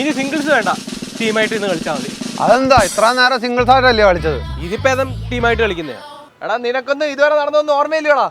ഇനി സിംഗിൾസ് വേണ്ട. ടീമായിട്ട് ഇന്ന് കളിച്ചാൽ മതി. അതെന്താ? ഇത്ര നേരം സിംഗിൾസ് ആയിട്ടല്ലേ കളിച്ചത്? ഇതിപ്പോ ഏതും ടീമായിട്ട് കളിക്കുന്നേ? എടാ നിനക്കൊന്നും ഇതുവരെ നടന്നൊന്നും ഓർമ്മയില്ലടാ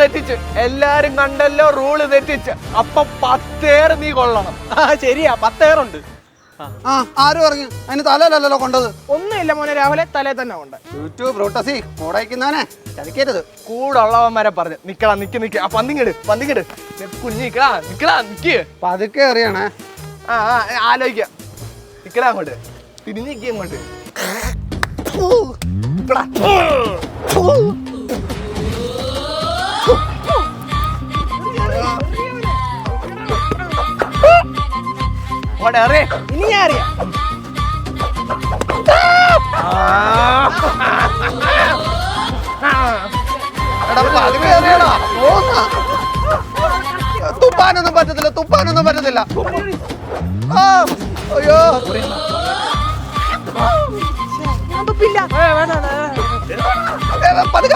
തെറ്റിച്ച്. എല്ലാരും കണ്ടല്ലോ റൂൾ തെറ്റിച്ച്. അപ്പൊ പത്തേറ് നീ കൊള്ളണം. ആ ശരിയാ പത്തേറുണ്ട്. ആ ആര് പറഞ്ഞു? അതിന് തലയിലല്ലോ കൊണ്ടത്. ഒന്നുമില്ല മോനെ രാവിലെ തലേ തന്നെ ഉണ്ട് യൂട്യൂബ് ബ്രൂട്ടസി മൂടയ്ക്കുന്നവനെ ചതിക്കരുത്. കൂടുള്ളവന്മാരെ പറഞ്ഞു. നിക്കടാ നിക്ക് നിക്ക്. ആ പന്തിങ്ങിട് പന്തിങ്ങിട് കുഞ്ഞി നിക്കടാ നിക്കടാ നിക്ക്. പതുക്കെ അറിയണേ ആ ആ ആലോചിക്കാം. നിക്കടാ അങ്ങോട്ട്. തിരിഞ്ഞ് നിക്ക് അങ്ങോട്ട് നിക്കടാ. അറിയ. ഇനി ഞാൻ അറിയാം. തുപ്പാനൊന്നും പറ്റത്തില്ല തുപ്പാനൊന്നും പറ്റത്തില്ല അയ്യോ. പതുക്കെ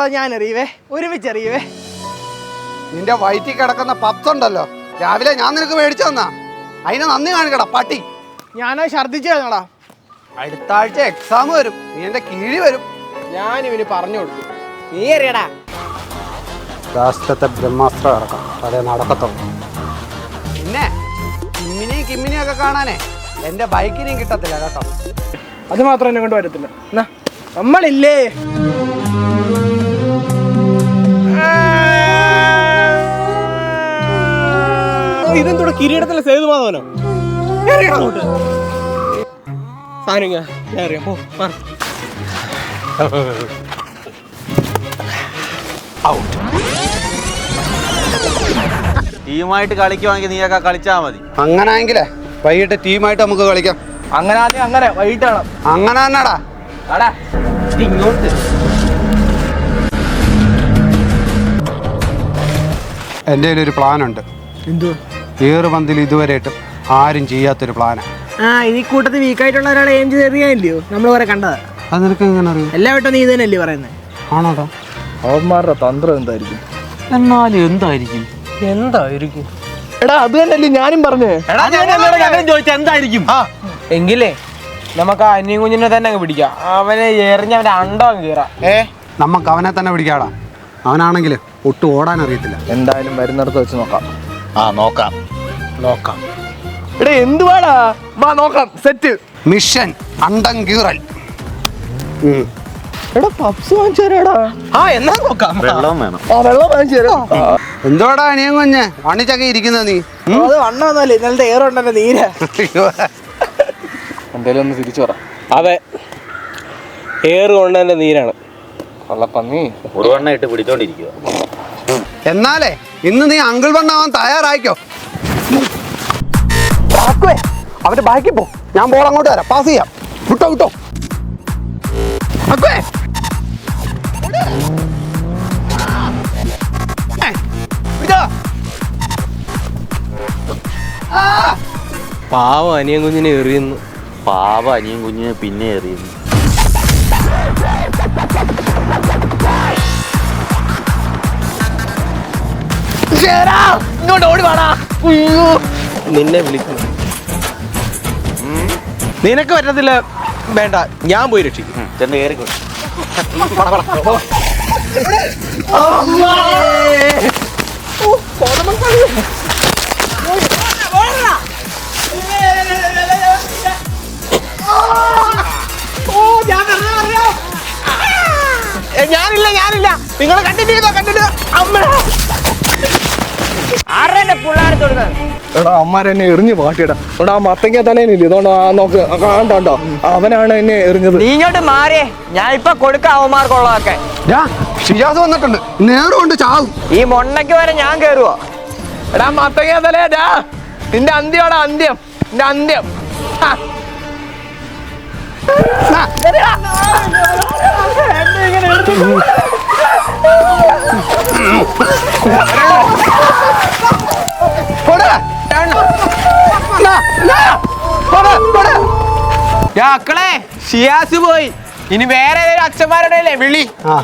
നാല് ഞാൻ അറിയേ ഒരുമിച്ച് അറിയേ നിന്റെ വയറ്റിൽ കിടക്കുന്ന പപ്സ് ഉണ്ടല്ലോ. രാവിലെ ഞാൻ നിനക്ക് മേടിച്ചു തന്നാ. അതിന് നന്ദി കാണിക്കടാ പട്ടി. ഞാനത് ഛർദ്ദിച്ചു കഴിഞ്ഞോടാ. അടുത്ത ആഴ്ച എക്സാം വരും. നീ എന്റെ കീഴി വരും. ഞാൻ ഇവന് പറഞ്ഞു കൊടുക്കും നീ അറിയടാ. രാഷ്ട്രത്തെ ബ്രഹ്മാസ്ത്രം ഇറക്കാം അതേ നടക്കത്തുള്ളൂ. പിന്നെ കിമ്മിനെയും കിമ്മിനെയും ഒക്കെ കാണാനേ എന്റെ ബൈക്കിനെയും കിട്ടത്തില്ല കേട്ടോ. അത് മാത്രം എന്നെ കൊണ്ട് വരത്തില്ല. നമ്മളില്ലേ? ഇതെന്തോടെ കിരീടത്തിലെ സേതു മാധവനോ സാധനം ഞാൻ ഞാൻ അറിയാം പോ മാറ്. ടീമായിട്ട് കളിക്കുവാണെങ്കിൽ നീയൊക്കെ കളിച്ചാ മതി. അങ്ങനായെങ്കിലേ വൈകിട്ട് ടീമായിട്ട് നമുക്ക് കളിക്കാം. അങ്ങനെ ആദ്യം അങ്ങനെ വൈകിട്ടാണ്. അങ്ങനെ തന്നെടാ. ആടാ ഇങ്ങോട്ട്. എന്റെ ഒരു പ്ലാൻ ഉണ്ട് എന്തോ ഏറുപന്തിൽ ഇതുവരെയായിട്ടും ആരും ചെയ്യാത്തൊരു പ്ലാനാണ് ആ. ഈ കൂട്ടത്തിൽ വീക്കായിട്ടുള്ള ഒരാളെ എയിം ചെയ്ത് എറിയാനില്ലയോ? നമ്മൾ കുറെ കണ്ടതാ. അത് നിനക്ക് എങ്ങനെ അറിയാം? എല്ലാ വട്ടം നീ ഇതന്നെയല്ലേ പറയുന്നത് ആണോടാ? അവന്മാരുടെ തന്ത്രം എന്തായിരിക്കും? എന്നാലും എന്തായിരിക്കും? എന്തായിരിക്കും? എടാ അത് തന്നെയല്ലേ ഞാനും പറഞ്ഞു. ചോദിച്ചാൽ എന്തായിരിക്കും? എങ്കിലേ നമുക്ക് ആ അന്യം കുഞ്ഞിനെ തന്നെ അങ്ങ് പിടിക്കാം. അവനെ എറിഞ്ഞ അവന്റെ അണ്ടോ അങ്ങ് കീറാം. ഏ? നമുക്ക് അവനെ തന്നെ പിടിക്കാടാ. അവനാണെങ്കിൽ ഒട്ടും ഓടാൻ അറിയത്തില്ല. എന്തായാലും വരുന്നിടത്ത് വെച്ച് നോക്കാം. ആ നോക്കാം. നോക്കാം. എടാ എന്തുവാടാ? വാ നോക്കാം. സെറ്റ്. മിഷൻ അണ്ടം കീറൽ. എടാ പപ്സ് വാങ്ങിച്ചു തരാടാ. ആ എന്നാ നോക്കാം. വെള്ളം വേണം. ആ വെള്ളം വാങ്ങിച്ചു തരാം. എന്തുവാടാ അനിയൻ കുഞ്ഞ്? വണ്ണിച്ചൊക്കെ ഇരിക്കുന്ന നീ? അത് വണ്ണമൊന്നുമല്ലേ ഇന്നലത്തെ ഏറുണ്ടല്ലോ നീര്. എന്തേലും ഒന്ന് തിരിച്ചു പറ. അതെ. ഏറ് കൊണ്ടതിന്റെ നീരാണ്. കൊള്ളപ്പന്നി. ഒരു വണ്ണ ഇട്ട് പിടിച്ചോണ്ടിരിക്കുക എന്നാലേ ഇന്ന് നീ അങ്കിൾ വണ്ണാവാൻ തയ്യാറായിക്കോ. അവന്റെ ബാക്കി പോ. ഞാൻ ബോൾ അങ്ങോട്ട് വരാം. പാസ് ചെയ്യാം. വിട്ടോ വിട്ടോ. പാവം അനിയൻ കുഞ്ഞിനെ എറിയുന്നു. പാവ അനിയൻ കുഞ്ഞിനെ പിന്നെ എറിയുന്നു. ചേരാ. ഇങ്ങോട്ട് ഓടി വാടാ. നിന്നെ വിളിക്കുന്നു നിനക്ക് പറ്റത്തില്ല. വേണ്ട ഞാൻ പോയി രക്ഷിക്കും. കയറിക്കോ ഞാനില്ല ഞാനില്ല. നിങ്ങൾ കണ്ടിന്യൂ ചെയ്തോ കണ്ടിന്യൂ. അമ്മ. എടാ അമ്മാരെ എന്നെ എറിഞ്ഞു മാറ്റിയടാ എടാ ആ മത്തങ്ങ തലേനില്ല ഇതുകൊണ്ട് ആ നോക്ക് ആ കാണണ്ടോ അവനാണ് എന്നെ എറിഞ്ഞത്. നീ ഇങ്ങോട്ട് മാറിയേ. ഞാൻ ഇപ്പൊ കൊടുക്കാം അവന്മാർക്കുള്ളതൊക്കെ. ഷിജാസ് വന്നിട്ടുണ്ട്. നേരം കൊണ്ട് ചാവും. ഈ മൊണ്ണയ്ക്ക് വരെ ഞാൻ കേറുവോ? എടാ മത്തങ്ങ തലേടാ നിന്റെ അന്ത്യോടാ അന്ത്യം. നിന്റെ അന്ത്യം. ഹാ. മക്കളെ ഷിയാസ് പോയി. ഇനി വേറെ ഏതെങ്കിലും അച്ഛന്മാരുടെ വിളി. ആ.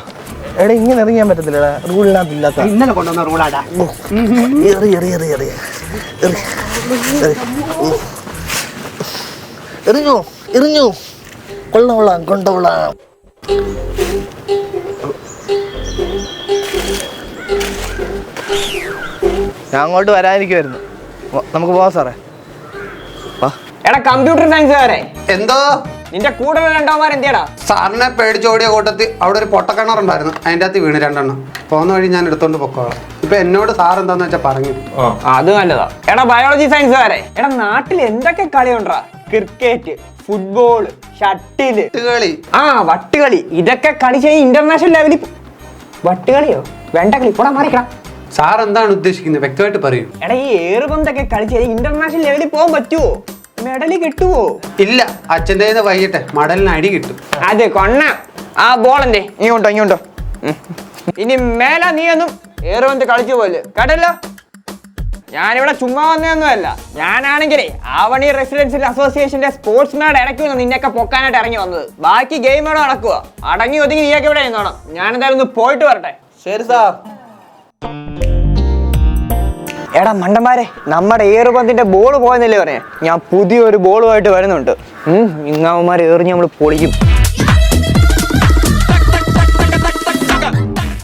എടാ ഇങ്ങനെ ഇറങ്ങിയാൻ പറ്റത്തില്ല റൂളിനകത്ത് ഇല്ലാത്ത. ഇന്നലെ കൊണ്ടുവന്ന റൂളാടാ എറിഞ്ഞു എറിഞ്ഞു. കൊള്ളാം കൊണ്ടോളാം ഞാൻ അങ്ങോട്ട് വരാനിരിക്കുമായിരുന്നു വ- നമുക്ക് പോവാം സാറേ. എടാ കമ്പ്യൂട്ടർ സയൻസ് വരെ എന്തോ? നിന്റെ കൂടെ രണ്ടോമാർ എന്തിയാടാ? സാറിനെ പേടിച്ചോടിയ കൂട്ടത്തിൽ അവിടെ ഒരു പൊട്ടക്കിണറുണ്ടായിരുന്നു. അതിന്റെ അകത്ത് വീണ് രണ്ടെണ്ണം. പോകുന്ന വഴി ഞാൻ എടുത്തോണ്ട് പൊക്കോളാം. ഇപ്പൊ എന്നോട് സാർ എന്താന്ന് വെച്ചാ പറഞ്ഞു. അത് നല്ലതാ. എടാ ബയോളജി സയൻസ് വരെ എടാ നാട്ടിൽ എന്തൊക്കെ കളിയുണ്ടാ? ക്രിക്കറ്റ് ഫുട്ബോൾ ഷട്ടിൽ കളി ആ വട്ടുകളി. ഇതൊക്കെ കളിച്ച് ഇന്റർനാഷണൽ ലെവലിൽ വട്ടുകളിയോ? വേണ്ട കളി. കൂടെ മാറിക്കടാ സാർ എന്താണ് ഉദ്ദേശിക്കുന്നത്? വ്യക്തമായിട്ട് പറയൂ. എടാ ഈ ഏറുപന്തൊക്കെ കളിച്ച് ഇന്റർനാഷണൽ ലെവലിൽ പോകാൻ പറ്റുമോ മെഡൽ കിട്ടുമോ ഇല്ല. അച്ഛന്റെ വൈകിട്ടെ മടലിന് അടി കിട്ടും. അതെ കൊണ്ണ ആ ബോൾ എന്തേ? ഇങ്ങോട്ടോ ഇങ്ങോട്ടോ. ഇനി മേല നീ ഒന്നും ഏറുപന്ത് കളിച്ചു പോലെ കേട്ടല്ലോ? ഞാനിവിടെ ചുമ്മാ വന്നതൊന്നുമല്ല. ഞാനാണെങ്കിലേ ആവണി റെസിഡൻഷ്യൽ അസോസിയേഷന്റെ സ്പോർട്സ് നാട് ഇടയ്ക്ക് വന്ന് നിന്നെയൊക്കെ പൊക്കാനായിട്ട് ഇറങ്ങി വന്നത്. ബാക്കി ഗെയിം ഇവിടെ നടക്കുക അടങ്ങി ഒതുങ്ങി നീയൊക്കെ ഇവിടെ ഇരുന്നോണം. ഞാൻ എന്തായാലും ഒന്ന് പോയിട്ട് വരട്ടെ. ശരി സാർ. എടാ മണ്ടന്മാരെ നമ്മുടെ ഏറുപന്തിന്റെ ബോൾ പോയെന്നല്ലേ പറഞ്ഞേ? ഞാൻ പുതിയൊരു ബോളുമായിട്ട് വരുന്നുണ്ട്. ഇങ്ങാവന്മാരെ എറിഞ്ഞ് നമ്മൾ പൊളിക്കും.